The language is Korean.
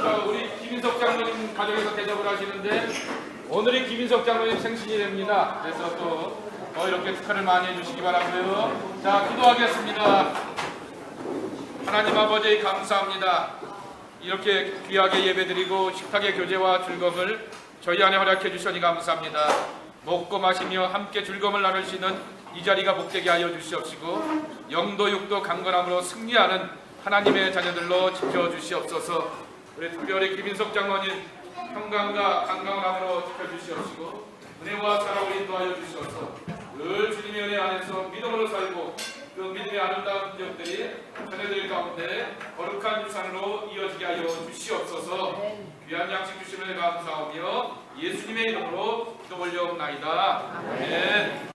우리 김인석 장로님 가정에서 대접을 하시는데 오늘이 김인석 장로님 생신이 됩니다. 그래서 또 어, 이렇게 축하를 많이 해주시기 바라고요. 자 기도하겠습니다. 하나님 아버지 감사합니다. 이렇게 귀하게 예배드리고 식탁의 교제와 즐거움을 저희 안에 허락해 주셔니 감사합니다. 먹고 마시며 함께 즐거움을 나눌 수 있는 이 자리가 복되게 하여 주시옵시고 영도 육도 강건함으로 승리하는 하나님의 자녀들로 지켜주시옵소서 우리 특별히 김인석 장로님 평강과 강건함으로 지켜 주시옵시고 은혜와 사랑을 인도하여 주시옵소서. 늘 주님의 은혜 안에서 믿음으로 살고 그 믿음의 아름다운 기적들이 자녀들 가운데 거룩한 유산으로 이어지게 하여 주시옵소서 귀한 양식 주시는 감사하며 예수님의 이름으로 기도 올려옵나이다. 아멘.